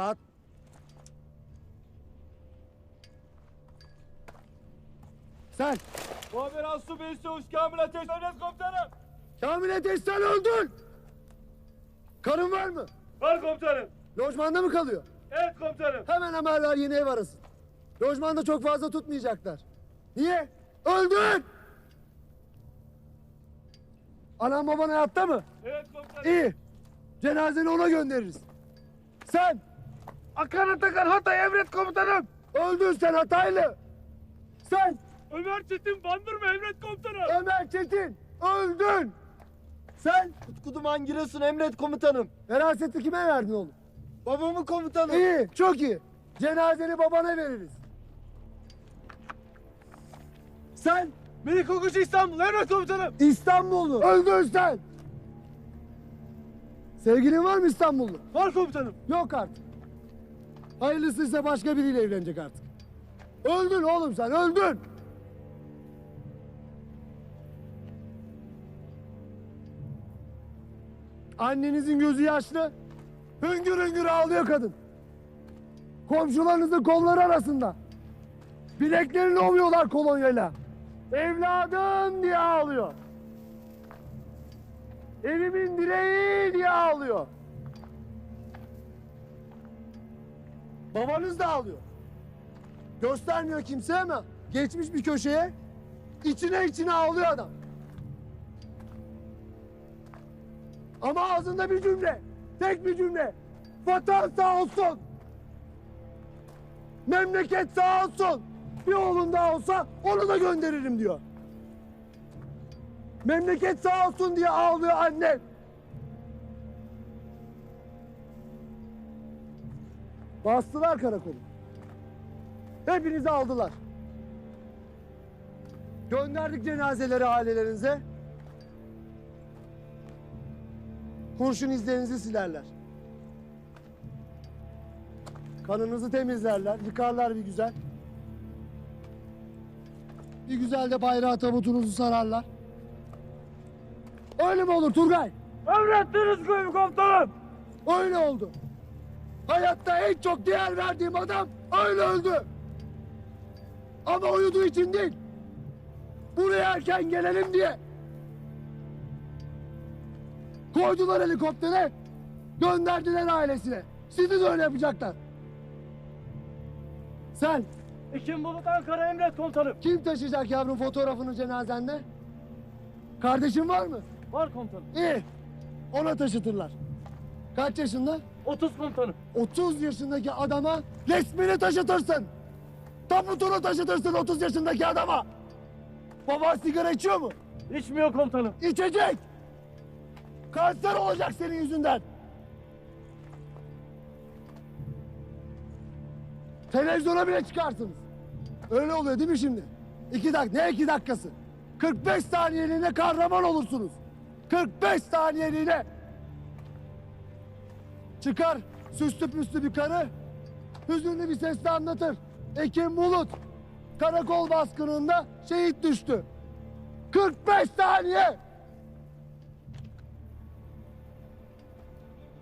Rahat. Sen Muhabir Aslı Bey Çavuş Kamil Ateş Devlet Komutanım. Kamil Ateş sen öldün. Karın var mı? Var komutanım. Lojmanda mı kalıyor? Evet komutanım. Hemen haber ver yeni ev arasın. Lojmanda çok fazla tutmayacaklar. Niye? Öldün! Anam baban hayatta mı? Evet komutanım. İyi. Cenazeni ona göndeririz. Sen Akan Atakan Hatay Emret Komutanım. öldün sen Hataylı. Sen Ömer Çetin Bandırma Emret Komutanım. Ömer Çetin öldün. Sen Utku Duman Giresun Emret Komutanım. veraseti kime verdin oğlum? Babamın komutanım. İyi, çok iyi. Cenazeni babana veririz. Sen Melik Okuş İstanbul Emret Komutanım. İstanbullu. Öldün sen. Sevgilin var mı İstanbullu? Var komutanım. Yok artık. Hayırlısıysa başka biriyle evlenecek artık. Öldün oğlum sen, öldün. Annenizin gözü yaşlı. Hüngür hüngür ağlıyor kadın. Komşularınızın kolları arasında. Bileklerini ovuyorlar kolonyayla. Evladım diye ağlıyor. Evimin direği diye ağlıyor. Babanız da ağlıyor. Göstermiyor kimseye ama geçmiş bir köşeye içine içine ağlıyor adam. Ama ağzında bir cümle, tek bir cümle. Vatan sağ olsun. Memleket sağ olsun. Bir oğlun daha olsa onu da gönderirim diyor. Memleket sağ olsun diye ağlıyor annem. Bastılar karakolu. Hepinizi aldılar. Gönderdik cenazeleri ailelerinize. Kurşun izlerinizi silerler. Kanınızı temizlerler, yıkarlar bir güzel. Bir güzel de bayrağı tabutunuzu sararlar. Öyle mi olur Turgay? Emrettiniz köyüm komutanım. Öyle oldu. Hayatta en çok değer verdiğim adam öyle öldü. Ama uyuduğu için değil. Buraya erken gelelim diye. Koydular helikoptere, gönderdiler ailesine. Sizi de öyle yapacaklar. Sen Ekim Bulut Ankara Emret Komutanım. kim taşıyacak yavrum fotoğrafını cenazende? Kardeşin var mı? Var komutanım. İyi. Ona taşıtırlar. Kaç yaşında? 30 komutanım. 30 yaşındaki adama resmini taşıtırsın. Tabutunu taşıtırsın 30 yaşındaki adama. Baba sigara içiyor mu? İçmiyor komutanım. İçecek. Kanser olacak senin yüzünden. Televizyona bile çıkarsınız. Öyle oluyor değil mi şimdi? İki dakika, ne iki dakikası? 45 saniyeliğine kahraman olursunuz. 45 saniyeliğine. Çıkar süslü püslü bir karı. Hüzünlü bir sesle anlatır. Ekim Bulut karakol baskınında şehit düştü. 45 saniye.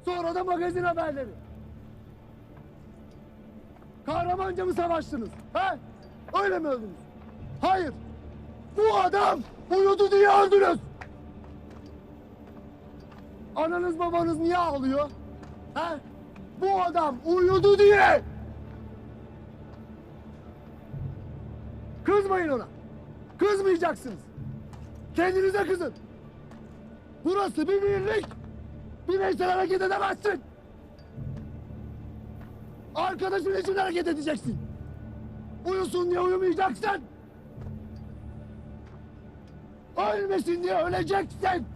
Sonra da magazin haberleri. Kahramanca mı savaştınız? He? Öyle mi öldünüz? Hayır. Bu adam uyudu diye öldünüz. Ananız babanız niye ağlıyor? He? Bu adam uyudu diye. Kızmayın ona. Kızmayacaksınız. Kendinize kızın. Burası bir birlik. Bireysel hareket edemezsin. Arkadaşın için hareket edeceksin. Uyusun diye uyumayacaksın. Ölmesin diye öleceksin.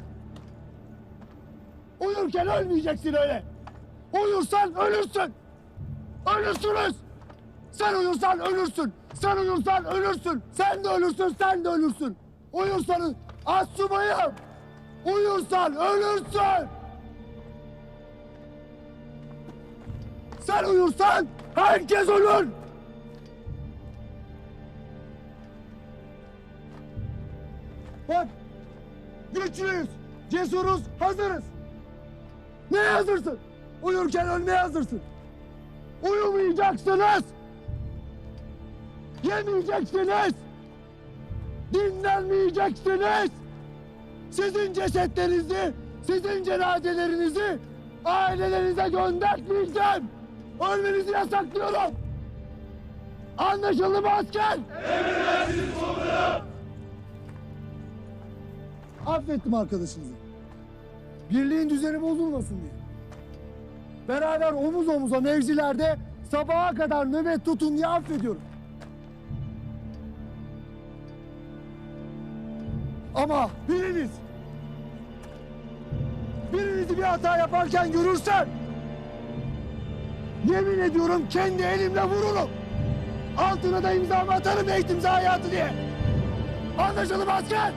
Uyurken ölmeyeceksin öyle. Uyursan ölürsün. Ölürsünüz. Sen uyursan ölürsün. Sen uyursan ölürsün. Sen de ölürsün, sen de ölürsün. Uyursanız asubayım. Uyursan ölürsün. Sen uyursan herkes ölür. Bak güçlüyüz, cesuruz, hazırız. Ne hazırsın? Uyurken ölmeye hazırsın. Uyumayacaksınız. Yemeyeceksiniz. Dinlenmeyeceksiniz. Sizin cesetlerinizi, sizin cenazelerinizi ailelerinize göndermeyeceğim. Ölmenizi yasaklıyorum. Anlaşıldı mı asker? Affettim arkadaşınızı. Birliğin düzeni bozulmasın diye. Beraber omuz omuza mevzilerde sabaha kadar nöbet tutun diye affediyorum. Ama biriniz birinizi bir hata yaparken görürsem yemin ediyorum kendi elimle vururum. Altına da imzamı atarım eğitim zayiatı diye. Anlaşıldı mı asker?